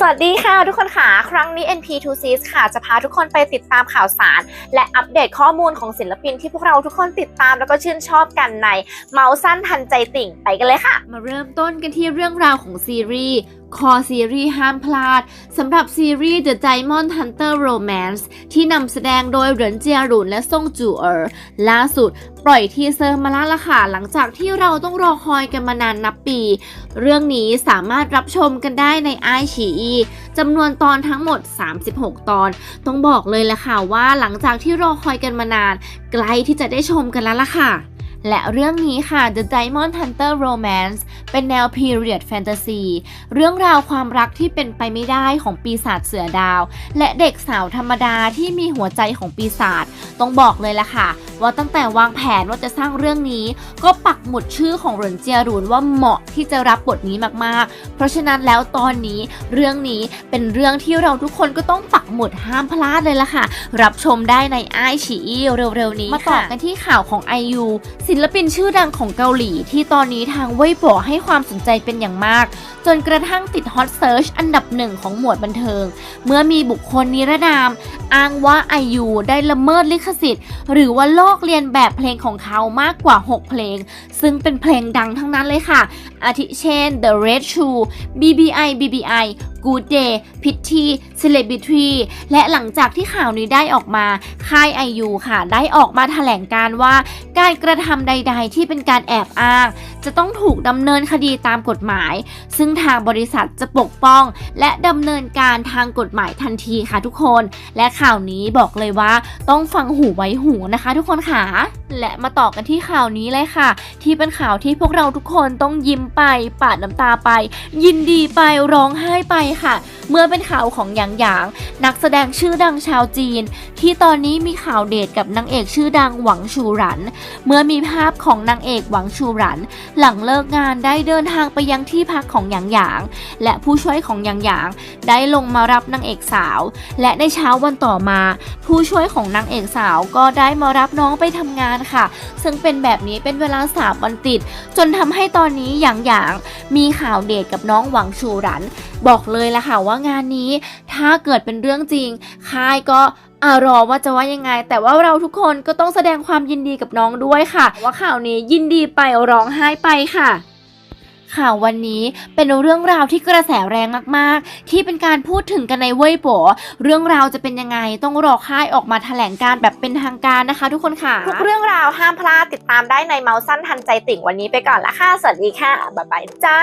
สวัสดีค่ะทุกคนค่ะ ครั้งนี้ NP2Cs ค่ะ จะพาทุกคนไปติดตามข่าวสาร และอัปเดตข้อมูลของศิลปินที่พวกเราทุกคนติดตามแล้วก็ชื่นชอบกันในเมาส์สั้นทันใจติ่งไปกันเลยค่ะ มาเริ่มต้นกันที่เรื่องราวของซีรีส์คอซีรีส์ห้ามพลาดสำหรับซีรีส์ The Diamond Hunter Romance ที่นำแสดงโดยเหรินเจียหรุนและซ่งจูเอ๋อล่าสุดปล่อยทีเซอร์มาแล้วล่ะค่ะ หลังจากที่เราต้องรอคอยกันมานานนับปี เรื่องนี้สามารถรับชมกันได้ในไอฉีอีจำนวนตอนทั้งหมด 36 ตอน ต้องบอกเลยละค่ะว่าหลังจากที่รอคอยกันมานาน ใกล้ที่จะได้ชมกันแล้วล่ะค่ะ และเรื่องนี้ค่ะ The Diamond Hunter Romance เป็นแนว Period Fantasy เรื่องราวความรักที่เป็นไปไม่ได้ของปีศาจเสือดาว และเด็กสาวธรรมดาที่มีหัวใจของปีศาจต้องบอกเลยล่ะค่ะ ว่าตั้งแต่วางแผนว่าจะสร้างเรื่องนี้ ก็ปักหมุดชื่อของเหรินเจียรุนว่าเหมาะที่จะรับบทนี้มากๆ เพราะฉะนั้นแล้วตอนนี้เรื่องนี้เป็นเรื่องที่เราทุกคนก็ต้องปักหมุดห้ามพลาดเลยล่ะค่ะ รับชมได้ในไอฉีอีเร็วๆนี้มาต่อกันที่ข่าวของ IU ศิลปินชื่อดังของเกาหลี ที่ตอนนี้ทางเว่ยป๋อให้ความสนใจเป็นอย่างมาก จนกระทั่งติดฮอตเซิร์ชอันดับหนึ่งของหมวดบันเทิง เมื่อมีบุคคลนิรนาม อ้างว่า IU ได้ละเมิดลิขสิทธิ์ หรือว่าลอกเรียนแบบเพลงของเขามากกว่า 6 เพลง ซึ่งเป็นเพลงดังทั้งนั้นเลยค่ะ อาทิเช่น The Red Shoe BBI BBI Good Day Pitty Celebrity และหลังจากที่ข่าวนี้ได้ออกมาค่าย IU ค่ะ ได้ออกมาแถลงการว่า การกระทำใด ๆ ที่เป็นการแอบอ้าง จะต้องถูกดำเนินคดีตามกฎหมาย ซึ่งทางบริษัทจะปกป้อง และดำเนินการทางกฎหมายทันทีค่ะทุกคน และข่าวนี้บอกเลยว่าต้องฟังหูไว้หูนะคะ ทุกคนค่ะและมาต่อกันที่ข่าวนี้เลยค่ะ ที่เป็นข่าวที่พวกเราทุกคนต้องยิ้มไปปาดน้ำตาไป ยินดีไปร้องไห้ไปค่ะ เมื่อเป็นข่าวของหยางหยาง นักแสดงชื่อดังชาวจีน ที่ตอนนี้มีข่าวเดทกับนางเอกชื่อดังหวังชูหรัน เมื่อมีภาพของนางเอกหวังชูหรัน หลังเลิกงานได้เดินทางไปยังที่พักของหยางหยาง และผู้ช่วยของหยางหยาง ได้ลงมารับนางเอกสาว และในเช้าวันต่อมา ผู้ช่วยของนางเอกสาวก็ได้มารับน้องไปทำงานค่ะ ซึ่งเป็นแบบนี้เป็นเวลาสามวันติด จนทำให้ตอนนี้อย่างหยางมีข่าวเดทกับน้องหวังชูรัน บอกเลยละค่ะว่างานนี้ถ้าเกิดเป็นเรื่องจริงค่ายก็อารอว่าจะว่ายังไง แต่ว่าเราทุกคนก็ต้องแสดงความยินดีกับน้องด้วยค่ะ ว่าข่าวนี้ยินดีไปร้องไห้ไปค่ะ ข่าววันนี้เป็นเรื่องราวที่กระแสแรงมากๆ ที่เป็นการพูดถึงกันในเว่ยป๋อเรื่องราวจะเป็นยังไงต้องรอค่ายออกมาแถลงการแบบเป็นทางการนะคะ ทุกคนค่ะ ทุกเรื่องราวห้ามพลาดติดตามได้ในเมาส์สั้นทันใจติ่งวันนี้ไปก่อนละค่ะ สวัสดีค่ะ บ๊ายบายจ้า